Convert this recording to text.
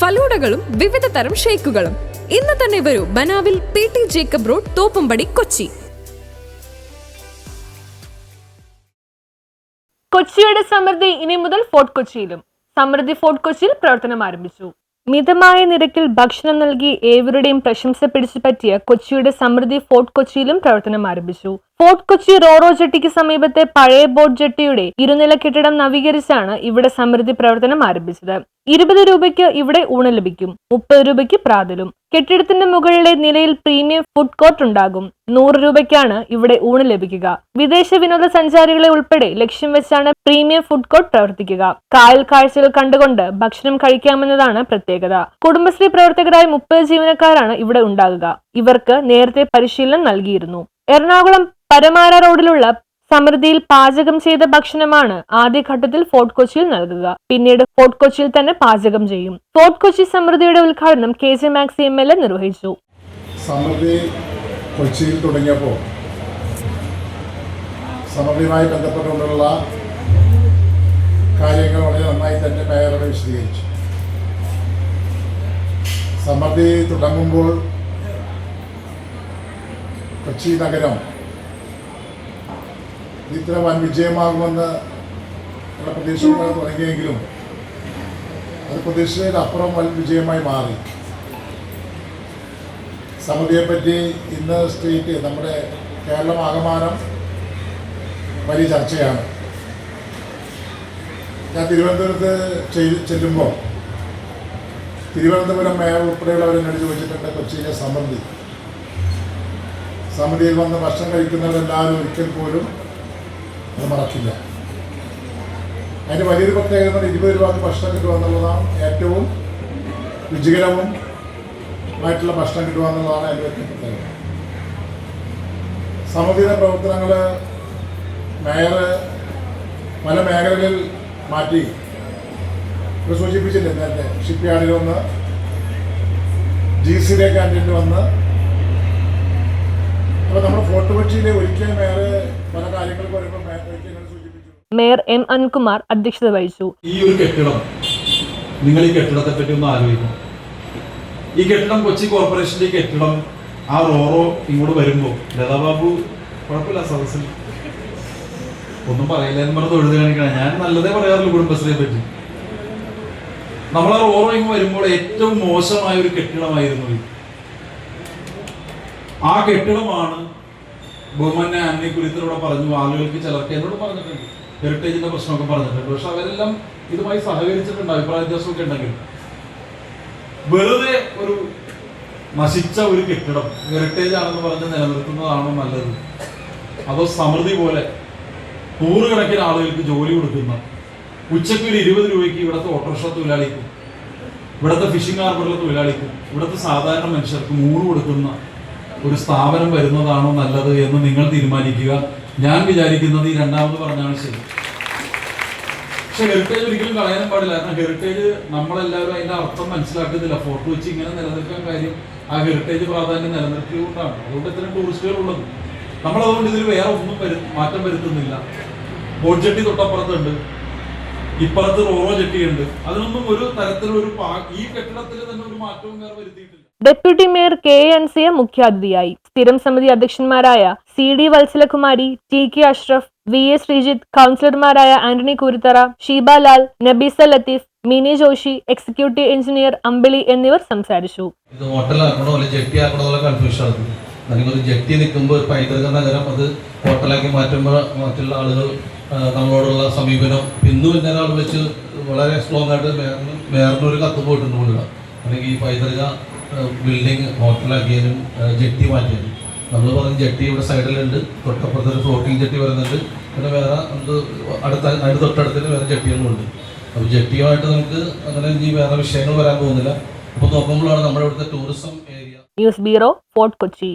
ഫലൂഡകളും വിവിധ തരം ഷേക്കുകളും. ഇന്ന് തന്നെ വരൂ ബനാവിൽ P T Jacob road Thoppumpady Kochi. കൊച്ചിയുടെ സമൃദ്ധി ഇനി മുതൽ ഫോർട്ട് കൊച്ചിയിലും. സമൃദ്ധി ഫോർട്ട് കൊച്ചിയിൽ പ്രവർത്തനം ആരംഭിച്ചു. മിതമായ നിരക്കിൽ ഭക്ഷണം നൽകി ഏവരുടെയും പ്രശംസ പിടിച്ചു പറ്റിയ കൊച്ചിയുടെ സമൃദ്ധി ഫോർട്ട് കൊച്ചിയിലും പ്രവർത്തനം ആരംഭിച്ചു. ഫോർട്ട് കൊച്ചി റോറോ ജെട്ടിക്ക് സമീപത്തെ പഴയ ബോട്ട് ജെട്ടിയുടെ ഇരുനില കെട്ടിടം നവീകരിച്ചാണ് ഇവിടെ സമൃദ്ധി പ്രവർത്തനം ആരംഭിച്ചത്. ഇരുപത് രൂപയ്ക്ക് ഇവിടെ ഊണ് ലഭിക്കും. മുപ്പത് രൂപയ്ക്ക് പ്രാതലും. കെട്ടിടത്തിന്റെ മുകളിലെ നിലയിൽ പ്രീമിയം ഫുഡ് കോർട്ട് ഉണ്ടാകും. നൂറ് രൂപയ്ക്കാണ് ഇവിടെ ഊണ് ലഭിക്കുക. വിദേശ വിനോദ സഞ്ചാരികളെ ഉൾപ്പെടെ ലക്ഷ്യം വെച്ചാണ് പ്രീമിയം ഫുഡ് കോർട്ട് പ്രവർത്തിക്കുക. കായൽ കാഴ്ചകൾ കണ്ടുകൊണ്ട് ഭക്ഷണം കഴിക്കാമെന്നതാണ് പ്രത്യേകത. കുടുംബശ്രീ പ്രവർത്തകരായ മുപ്പത് ജീവനക്കാരാണ് ഇവിടെ ഉണ്ടാകുക. ഇവർക്ക് നേരത്തെ പരിശീലനം നൽകിയിരുന്നു. എറണാകുളം പരമാര റോഡിലുള്ള സമൃദ്ധിയിൽ പാചകം ചെയ്ത ഭക്ഷണമാണ് ആദ്യഘട്ടത്തിൽ ഫോർട്ട് കൊച്ചിയിൽ നൽകുക. പിന്നീട് ഫോർട്ട് കൊച്ചിയിൽ തന്നെ പാചകം ചെയ്യും. ഫോർട്ട് കൊച്ചി സമൃദ്ധിയുടെ ഉദ്ഘാടനം K J Maxy M L A നിർവഹിച്ചു. സമൃദ്ധി കൊച്ചിയിൽ തുടങ്ങിയപ്പോൾ സമൃദ്ധിയുമായി ബന്ധപ്പെട്ടുകൊണ്ടുള്ള കാര്യങ്ങൾ വളരെ നന്നായി തന്നെ മേയറോട് വിശദീകരിച്ചു. സമൃദ്ധി തുടങ്ങുമ്പോൾ കൊച്ചി നഗരം ഇത്ര വൻ വിജയമാകുമെന്ന് ഞങ്ങളുടെ പ്രതീക്ഷകൾ തുടങ്ങിയെങ്കിലും അത് പ്രതീക്ഷയിലപ്പുറം വൻ വിജയമായി മാറി. സമിതിയെപ്പറ്റി ഇന്ന് സ്റ്റേറ്റ് നമ്മുടെ കേരളം ആകമാനം വലിയ ചർച്ചയാണ്. ഞാൻ തിരുവനന്തപുരത്ത് ചെല്ലുമ്പോൾ തിരുവനന്തപുരം മേയർ ഉൾപ്പെടെയുള്ളവർ എന്നോട് ചോദിച്ചിട്ടുണ്ട് കൊച്ചിയിലെ സമൃദ്ധി സമിതിയിൽ വന്ന് ഭക്ഷണം കഴിക്കുന്നവരെല്ലാവരും ഒരിക്കൽ പോലും അത് മറക്കില്ല അതിന്റെ വലിയൊരു പ്രത്യേകത ഇരുപത് രൂപക്ക് ഭക്ഷണം കിട്ടുക എന്നുള്ളതാണ് ഏറ്റവും രുചികരവും ആയിട്ടുള്ള ഭക്ഷണം കിട്ടുക എന്നുള്ളതാണ് അതിന്റെ ഏറ്റവും പ്രത്യേകത. സമിതിയുടെ പ്രവർത്തനങ്ങൾ മേയർ പല മേഖലകളിൽ മാറ്റി. ഇപ്പോൾ സൂചിപ്പിച്ചില്ലേ നേരത്തെ ഷിപ്പ് യാർഡിൽ വന്ന് ജി സിയിലേക്ക് ക്യാന്റീനിൽ വന്ന് അപ്പോൾ നമ്മുടെ ഫോർട്ട് കൊച്ചിയിലെ പല കാര്യങ്ങൾക്ക് മേയർ എം അൻകുമാർ അധ്യക്ഷത വഹിച്ചു. ഈ ഒരു കെട്ടിടം നിങ്ങൾ ഈ കെട്ടിടത്തെ പറ്റി ഒന്ന് ആലോചിക്കും ഈ കെട്ടിടം കൊച്ചി കോർപ്പറേഷന്റെ ഈ കെട്ടിടം ആ റോറോ ഇങ്ങോട്ട് വരുമ്പോൾ ലതാബാബു കുഴപ്പമില്ല സദസ്സിൽ ഒന്നും പറയില്ല എന്ന് പറഞ്ഞ് തൊഴുത് കാണിക്കണം. ഞാൻ നല്ലതേ പറയാറുള്ളൂ കുടുംബശ്രീയെ പറ്റി. നമ്മൾ ആ റോറോ ഇങ്ങ് വരുമ്പോൾ ഏറ്റവും മോശമായ ഒരു കെട്ടിടമായിരുന്നു ഇത്. ആ കെട്ടിടമാണ് അന്നി കുരുത്തിലൂടെ പറഞ്ഞു ആളുകൾക്ക് ചിലർക്ക് എന്നോട് പറഞ്ഞിട്ടുണ്ട്. ഹെറിറ്റേജിന്റെ പ്രശ്നമൊക്കെ പറഞ്ഞിട്ടുണ്ട്. പക്ഷെ അവരെല്ലാം ഇതുമായി സഹകരിച്ചിട്ടുണ്ട് അഭിപ്രായ വ്യത്യാസമൊക്കെ ഉണ്ടെങ്കിൽ. വെറുതെ ഒരു നശിച്ച ഒരു കെട്ടിടം ഹെറിറ്റേജ് ആണെന്ന് പറഞ്ഞ് നിലനിർത്തുന്നതാണോ നല്ലത്? അതോ സമൃദ്ധി പോലെ നൂറുകണക്കിന് ആളുകൾക്ക് ജോലി കൊടുക്കുന്ന ഉച്ചയ്ക്ക് ഒരു ഇരുപത് രൂപയ്ക്ക് ഇവിടുത്തെ ഓട്ടോറിക്ഷ തൊഴിലാളിക്കും ഇവിടുത്തെ ഫിഷിംഗ് ഹാർബറിലെ തൊഴിലാളിക്കും ഇവിടുത്തെ സാധാരണ മനുഷ്യർക്ക് മൂന്ന് കൊടുക്കുന്ന ഒരു സ്ഥാപനം വരുന്നതാണോ നല്ലത് എന്ന് നിങ്ങൾ തീരുമാനിക്കുക. ഞാൻ വിചാരിക്കുന്നത് ഈ രണ്ടാമത് പറഞ്ഞാണ് ശരി. പക്ഷെ ഹെറിറ്റേജ് ഒരിക്കലും കളയാനും പാടില്ല. കാരണം ഹെറിറ്റേജ് നമ്മളെല്ലാവരും അതിന്റെ അർത്ഥം മനസ്സിലാക്കുന്നില്ല. ഫോർട്ട് വെച്ച് ഇങ്ങനെ നിലനിൽക്കാൻ കാര്യം ആ ഹെറിറ്റേജ് പ്രാധാന്യം നിലനിർത്തിയുകൊണ്ടാണ് അതുകൊണ്ട് ഇത്രയും ടൂറിസ്റ്റുകൾ ഉള്ളത്. നമ്മൾ അതുകൊണ്ട് ഇതിൽ വേറെ ഒന്നും മാറ്റം വരുത്തുന്നില്ല. ബോട്ട് ജെട്ടി തൊട്ടപ്പുറത്തുണ്ട്. ഇപ്പുറത്ത് റോറോ ജെട്ടിയുണ്ട് അതിനൊന്നും ഒരു തരത്തിലൊരു ഈ കെട്ടിടത്തിൽ തന്നെ ഒരു മാറ്റവും വേറെ വരുത്തിയിട്ടില്ല. Deputy mayor K N A Ansiya മുഖ്യാതിഥിയായി. സ്ഥിരം സമിതി അധ്യക്ഷന്മാരായ C D Vatsalakumari T K Ashraf V S Sreejith കൗൺസിലർമാരായ ആന്റണി കുരുത്തറ ഷീബ ലാൽ നബീസ ലത്തീഫ് മിനി ജോഷി എക്സിക്യൂട്ടീവ് എഞ്ചിനീയർ അമ്പിളി എന്നിവർ സംസാരിച്ചു. ഇത് കൺഫ്യൂഷൻ അല്ലെങ്കിൽ ജെട്ടി നിൽക്കുമ്പോൾ ഹോട്ടലാക്കി ആളുകൾ നമ്മളോടുള്ള സമീപനം ഇന്നും ഇന്നലെ വെച്ച് വളരെ സ്ട്രോങ് ആയിട്ട് മേയറിന് കത്ത് പോയിട്ടുണ്ട് അല്ലെങ്കിൽ ഈ പൈതൃക ബിൽഡിംഗ് ഹോട്ടലാക്കിയാലും ജെട്ടി മാറ്റിയാലും. നമ്മൾ പറഞ്ഞ ജെട്ടി ഇവിടെ സൈഡിലുണ്ട് തൊട്ടപ്പുറത്ത് ഒരു ഫ്ലോട്ടിംഗ് ജെട്ടി വരുന്നുണ്ട്. പിന്നെ വേറെ എന്ത് അടുത്ത അതിന്റെ തൊട്ടടുത്തിന് വേറെ ജെട്ടികളുമുണ്ട്. അപ്പോൾ ജെട്ടിയുമായിട്ട് നമുക്ക് അങ്ങനെ ഇനി വേറെ വിഷയങ്ങൾ വരാൻ പോകുന്നില്ല. അപ്പോൾ നോക്കുമ്പോഴാണ് നമ്മുടെ ഇവിടുത്തെ tourism area news bureau Fort Kochi.